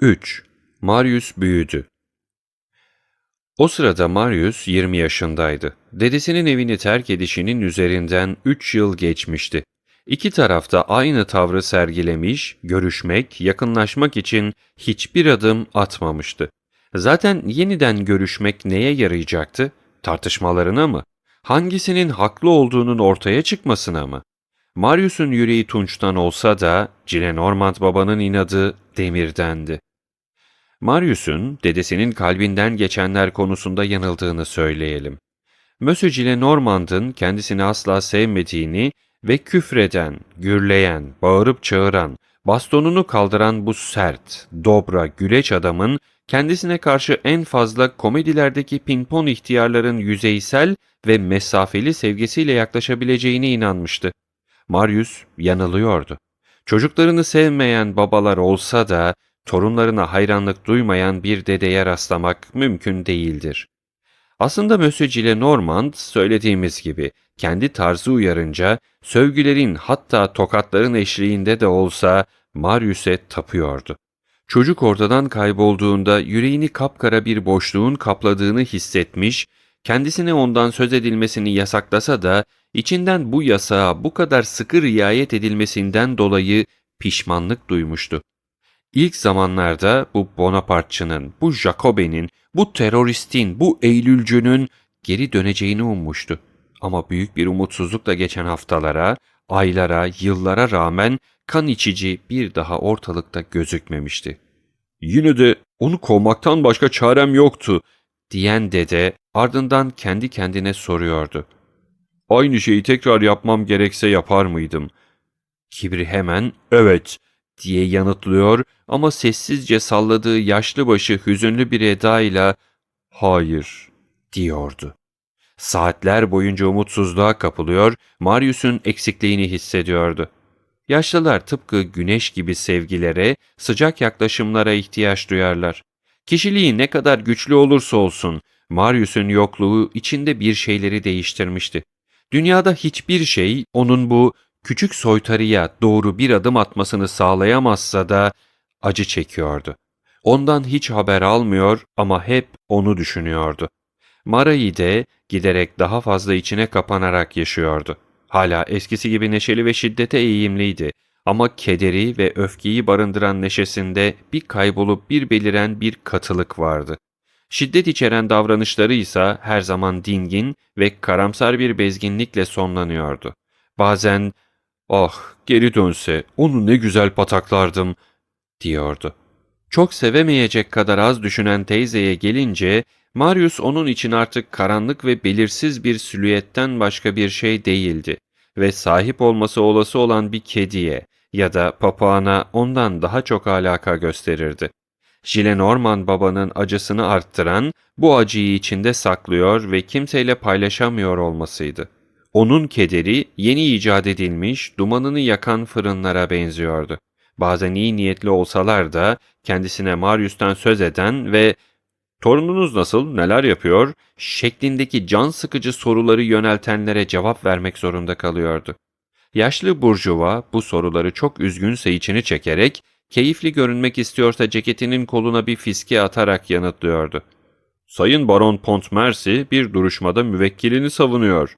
3. Marius büyüdü. O sırada Marius 20 yaşındaydı. Dedesinin evini terk edişinin üzerinden 3 yıl geçmişti. İki tarafta aynı tavrı sergilemiş, görüşmek, yakınlaşmak için hiçbir adım atmamıştı. Zaten yeniden görüşmek neye yarayacaktı? Tartışmalarına mı? Hangisinin haklı olduğunun ortaya çıkmasına mı? Marius'un yüreği tunçtan olsa da Gillenormand babanın inadı demirdendi. Marius'un dedesinin kalbinden geçenler konusunda yanıldığını söyleyelim. Monsieur Gillenormand'ın kendisini asla sevmediğini ve küfreden, gürleyen, bağırıp çağıran, bastonunu kaldıran bu sert, dobra, güleç adamın kendisine karşı en fazla komedilerdeki pinpon ihtiyarların yüzeysel ve mesafeli sevgisiyle yaklaşabileceğine inanmıştı. Marius yanılıyordu. Çocuklarını sevmeyen babalar olsa da torunlarına hayranlık duymayan bir dedeye rastlamak mümkün değildir. Aslında Monsieur Gillenormand söylediğimiz gibi kendi tarzı uyarınca sövgülerin hatta tokatların eşliğinde de olsa Marius'e tapıyordu. Çocuk ortadan kaybolduğunda yüreğini kapkara bir boşluğun kapladığını hissetmiş, kendisine ondan söz edilmesini yasaklasa da içinden bu yasağa bu kadar sıkı riayet edilmesinden dolayı pişmanlık duymuştu. İlk zamanlarda bu Bonapartçının, bu Jacobe'nin, bu teröristin, bu Eylülcünün geri döneceğini ummuştu. Ama büyük bir umutsuzlukla geçen haftalara, aylara, yıllara rağmen kan içici bir daha ortalıkta gözükmemişti. Yine de onu kovmaktan başka çarem yoktu, diyen dede ardından kendi kendine soruyordu. Aynı şeyi tekrar yapmam gerekse yapar mıydım? Kibri hemen, evet, diye yanıtlıyor ama sessizce salladığı yaşlı başı hüzünlü bir edayla hayır diyordu. Saatler boyunca umutsuzluğa kapılıyor, Marius'un eksikliğini hissediyordu. Yaşlılar tıpkı güneş gibi sevgilere, sıcak yaklaşımlara ihtiyaç duyarlar. Kişiliği ne kadar güçlü olursa olsun, Marius'un yokluğu içinde bir şeyleri değiştirmişti. Dünyada hiçbir şey onun bu küçük soytarıya doğru bir adım atmasını sağlayamazsa da acı çekiyordu. Ondan hiç haber almıyor ama hep onu düşünüyordu. Mara'yı de giderek daha fazla içine kapanarak yaşıyordu. Hala eskisi gibi neşeli ve şiddete eğimliydi ama kederi ve öfkeyi barındıran neşesinde bir kaybolup bir beliren bir katılık vardı. Şiddet içeren davranışları ise her zaman dingin ve karamsar bir bezginlikle sonlanıyordu. Bazen ah geri dönse onu ne güzel pataklardım diyordu. Çok sevemeyecek kadar az düşünen teyzeye gelince Marius onun için artık karanlık ve belirsiz bir silüetten başka bir şey değildi ve sahip olması olası olan bir kediye ya da papağana ondan daha çok alaka gösterirdi. Gillenormand babanın acısını arttıran bu acıyı içinde saklıyor ve kimseyle paylaşamıyor olmasıydı. Onun kederi yeni icat edilmiş, dumanını yakan fırınlara benziyordu. Bazen iyi niyetli olsalar da kendisine Marius'tan söz eden ve ''Torununuz nasıl, neler yapıyor?'' şeklindeki can sıkıcı soruları yöneltenlere cevap vermek zorunda kalıyordu. Yaşlı Burjuva bu soruları çok üzgünse içini çekerek, keyifli görünmek istiyorsa ceketinin koluna bir fiske atarak yanıtlıyordu. Sayın Baron Pontmercy bir duruşmada müvekkilini savunuyor.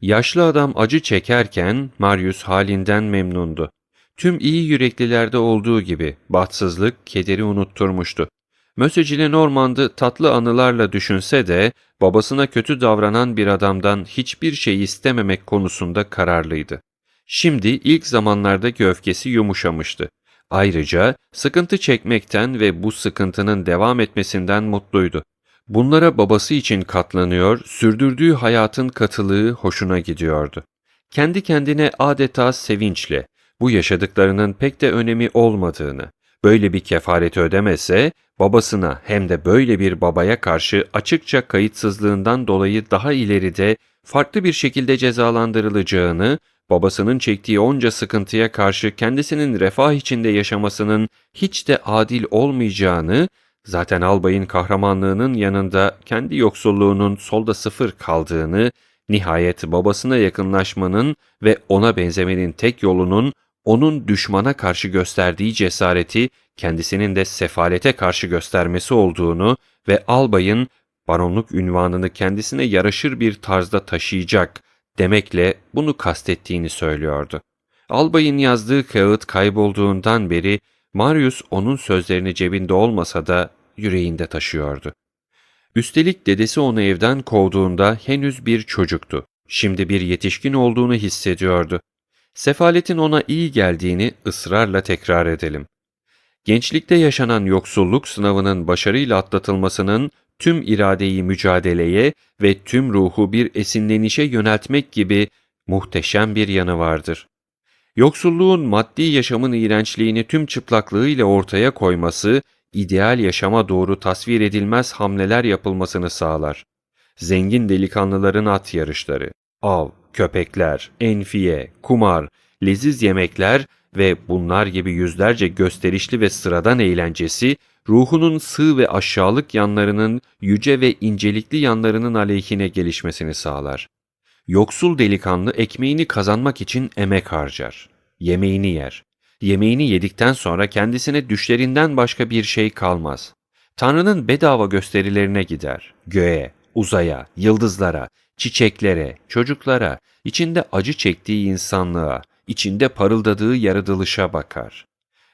Yaşlı adam acı çekerken Marius halinden memnundu. Tüm iyi yüreklilerde olduğu gibi bahtsızlık kederi unutturmuştu. Monsieur Gillenormand'ı tatlı anılarla düşünse de babasına kötü davranan bir adamdan hiçbir şey istememek konusunda kararlıydı. Şimdi ilk zamanlardaki öfkesi yumuşamıştı. Ayrıca sıkıntı çekmekten ve bu sıkıntının devam etmesinden mutluydu. Bunlara babası için katlanıyor, sürdürdüğü hayatın katılığı hoşuna gidiyordu. Kendi kendine adeta sevinçle bu yaşadıklarının pek de önemi olmadığını, böyle bir kefareti ödemese babasına hem de böyle bir babaya karşı açıkça kayıtsızlığından dolayı daha ileride farklı bir şekilde cezalandırılacağını, babasının çektiği onca sıkıntıya karşı kendisinin refah içinde yaşamasının hiç de adil olmayacağını Zaten albayın kahramanlığının yanında kendi yoksulluğunun solda sıfır kaldığını, nihayet babasına yakınlaşmanın ve ona benzemenin tek yolunun onun düşmana karşı gösterdiği cesareti kendisinin de sefalete karşı göstermesi olduğunu ve albayın baronluk ünvanını kendisine yaraşır bir tarzda taşıyacak demekle bunu kastettiğini söylüyordu. Albayın yazdığı kağıt kaybolduğundan beri Marius onun sözlerini cebinde olmasa da yüreğinde taşıyordu. Üstelik dedesi onu evden kovduğunda henüz bir çocuktu. Şimdi bir yetişkin olduğunu hissediyordu. Sefaletin ona iyi geldiğini ısrarla tekrar edelim. Gençlikte yaşanan yoksulluk sınavının başarıyla atlatılmasının tüm iradeyi mücadeleye ve tüm ruhu bir esinlenişe yöneltmek gibi muhteşem bir yanı vardır. Yoksulluğun maddi yaşamın iğrençliğini tüm çıplaklığıyla ortaya koyması, ideal yaşama doğru tasvir edilmez hamleler yapılmasını sağlar. Zengin delikanlıların at yarışları, av, köpekler, enfiye, kumar, leziz yemekler ve bunlar gibi yüzlerce gösterişli ve sıradan eğlencesi, ruhunun sığ ve aşağılık yanlarının yüce ve incelikli yanlarının aleyhine gelişmesini sağlar. Yoksul delikanlı ekmeğini kazanmak için emek harcar. Yemeğini yer. Yemeğini yedikten sonra kendisine düşlerinden başka bir şey kalmaz. Tanrı'nın bedava gösterilerine gider. Göğe, uzaya, yıldızlara, çiçeklere, çocuklara, içinde acı çektiği insanlığa, içinde parıldadığı yaratılışa bakar.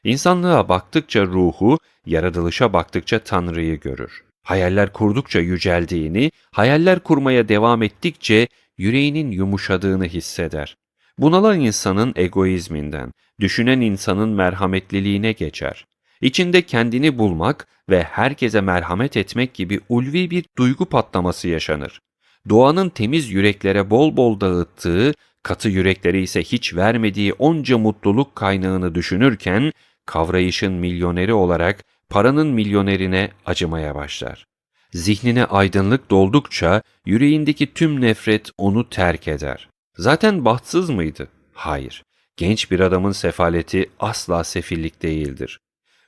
İnsanlığa baktıkça ruhu, yaratılışa baktıkça Tanrı'yı görür. Hayaller kurdukça yüceldiğini, hayaller kurmaya devam ettikçe yüreğinin yumuşadığını hisseder. Bunalan insanın egoizminden, düşünen insanın merhametliliğine geçer. İçinde kendini bulmak ve herkese merhamet etmek gibi ulvi bir duygu patlaması yaşanır. Doğanın temiz yüreklere bol bol dağıttığı, katı yüreklere ise hiç vermediği onca mutluluk kaynağını düşünürken, kavrayışın milyoneri olarak paranın milyonerine acımaya başlar. Zihnine aydınlık doldukça yüreğindeki tüm nefret onu terk eder. Zaten bahtsız mıydı? Hayır. Genç bir adamın sefaleti asla sefillik değildir.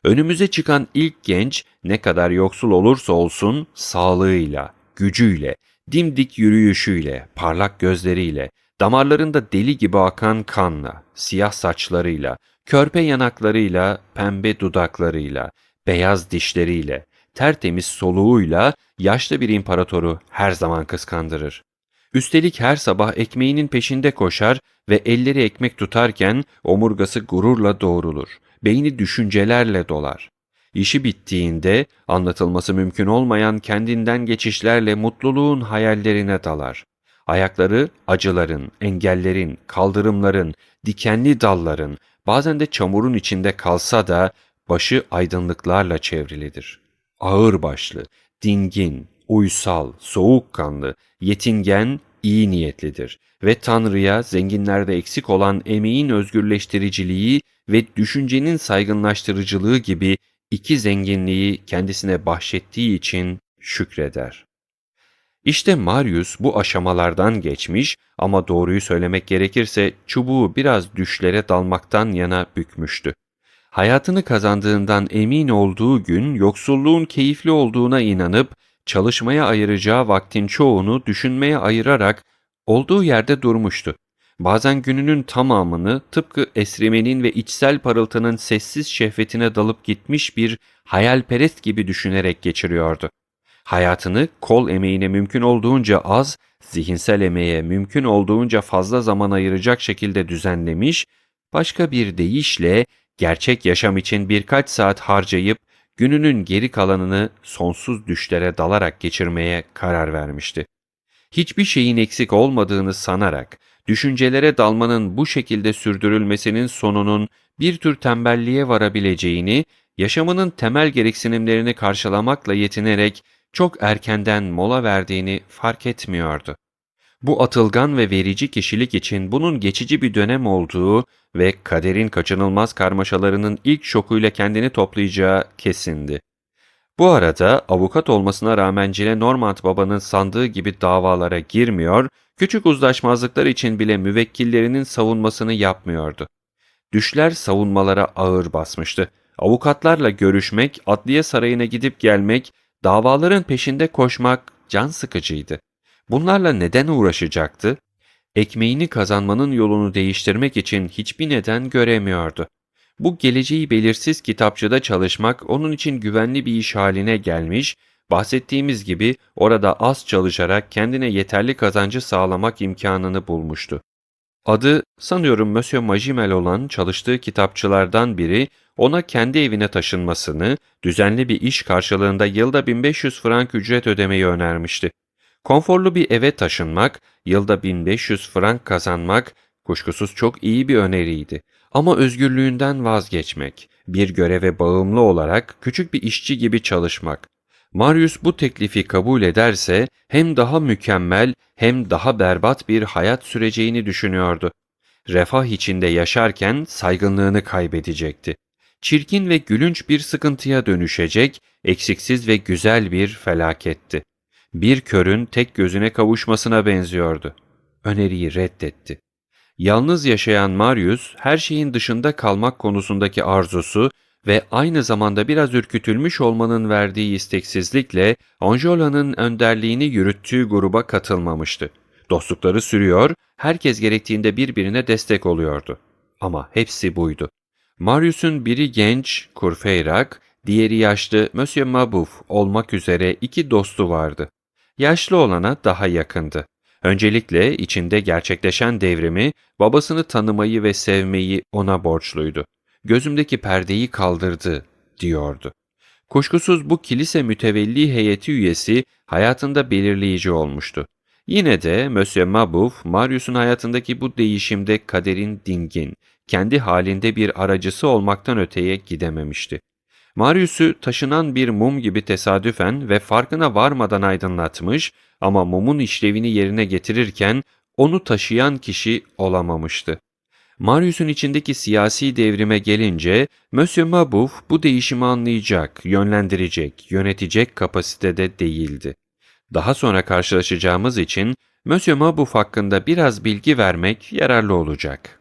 Önümüze çıkan ilk genç ne kadar yoksul olursa olsun sağlığıyla, gücüyle, dimdik yürüyüşüyle, parlak gözleriyle, damarlarında deli gibi akan kanla, siyah saçlarıyla, körpe yanaklarıyla, pembe dudaklarıyla, beyaz dişleriyle, tertemiz soluğuyla yaşlı bir imparatoru her zaman kıskandırır. Üstelik her sabah ekmeğinin peşinde koşar ve elleri ekmek tutarken omurgası gururla doğrulur. Beyni düşüncelerle dolar. İşi bittiğinde anlatılması mümkün olmayan kendinden geçişlerle mutluluğun hayallerine dalar. Ayakları acıların, engellerin, kaldırımların, dikenli dalların, bazen de çamurun içinde kalsa da başı aydınlıklarla çevrilidir. Ağır başlı, dingin, uysal, soğukkanlı, yetingen, iyi niyetlidir ve Tanrı'ya zenginlerde eksik olan emeğin özgürleştiriciliği ve düşüncenin saygınlaştırıcılığı gibi iki zenginliği kendisine bahşettiği için şükreder. İşte Marius bu aşamalardan geçmiş ama doğruyu söylemek gerekirse çubuğu biraz düşlere dalmaktan yana bükmüştü. Hayatını kazandığından emin olduğu gün yoksulluğun keyifli olduğuna inanıp çalışmaya ayıracağı vaktin çoğunu düşünmeye ayırarak olduğu yerde durmuştu. Bazen gününün tamamını tıpkı esrimenin ve içsel parıltının sessiz şehvetine dalıp gitmiş bir hayalperest gibi düşünerek geçiriyordu. Hayatını kol emeğine mümkün olduğunca az, zihinsel emeğe mümkün olduğunca fazla zaman ayıracak şekilde düzenlemiş, başka bir deyişle gerçek yaşam için birkaç saat harcayıp gününün geri kalanını sonsuz düşlere dalarak geçirmeye karar vermişti. Hiçbir şeyin eksik olmadığını sanarak, düşüncelere dalmanın bu şekilde sürdürülmesinin sonunun bir tür tembelliğe varabileceğini, yaşamının temel gereksinimlerini karşılamakla yetinerek çok erkenden mola verdiğini fark etmiyordu. Bu atılgan ve verici kişilik için bunun geçici bir dönem olduğu ve kaderin kaçınılmaz karmaşalarının ilk şokuyla kendini toplayacağı kesindi. Bu arada avukat olmasına rağmen Cile Normand babanın sandığı gibi davalara girmiyor, küçük uzlaşmazlıklar için bile müvekkillerinin savunmasını yapmıyordu. Düşler savunmalara ağır basmıştı. Avukatlarla görüşmek, adliye sarayına gidip gelmek, davaların peşinde koşmak can sıkıcıydı. Bunlarla neden uğraşacaktı? ekmeğini kazanmanın yolunu değiştirmek için hiçbir neden göremiyordu. Bu geleceği belirsiz kitapçıda çalışmak onun için güvenli bir iş haline gelmiş, bahsettiğimiz gibi orada az çalışarak kendine yeterli kazancı sağlamak imkanını bulmuştu. Adı sanıyorum Monsieur Magimel olan çalıştığı kitapçılardan biri ona kendi evine taşınmasını, düzenli bir iş karşılığında yılda 1500 frank ücret ödemeyi önermişti. Konforlu bir eve taşınmak, yılda 1500 frank kazanmak kuşkusuz çok iyi bir öneriydi. Ama özgürlüğünden vazgeçmek, bir göreve bağımlı olarak küçük bir işçi gibi çalışmak. Marius bu teklifi kabul ederse hem daha mükemmel hem daha berbat bir hayat süreceğini düşünüyordu. Refah içinde yaşarken saygınlığını kaybedecekti. Çirkin ve gülünç bir sıkıntıya dönüşecek, eksiksiz ve güzel bir felaketti. Bir körün tek gözüne kavuşmasına benziyordu. Öneriyi reddetti. Yalnız yaşayan Marius, her şeyin dışında kalmak konusundaki arzusu ve aynı zamanda biraz ürkütülmüş olmanın verdiği isteksizlikle Anjola'nın önderliğini yürüttüğü gruba katılmamıştı. Dostlukları sürüyor, herkes gerektiğinde birbirine destek oluyordu. Ama hepsi buydu. Marius'un biri genç, Kurfeyrak, diğeri yaşlı Monsieur Mabouf olmak üzere iki dostu vardı. Yaşlı olana daha yakındı. Öncelikle içinde gerçekleşen devrimi, babasını tanımayı ve sevmeyi ona borçluydu. Gözümdeki perdeyi kaldırdı, diyordu. Kuşkusuz bu kilise mütevelli heyeti üyesi hayatında belirleyici olmuştu. Yine de Monsieur Mabouf, Marius'un hayatındaki bu değişimde kaderin dingin, kendi halinde bir aracısı olmaktan öteye gidememişti. Marius'u taşınan bir mum gibi tesadüfen ve farkına varmadan aydınlatmış ama mumun işlevini yerine getirirken onu taşıyan kişi olamamıştı. Marius'un içindeki siyasi devrime gelince Monsieur Mabouf bu değişimi anlayacak, yönlendirecek, yönetecek kapasitede değildi. Daha sonra karşılaşacağımız için Monsieur Mabouf hakkında biraz bilgi vermek yararlı olacak.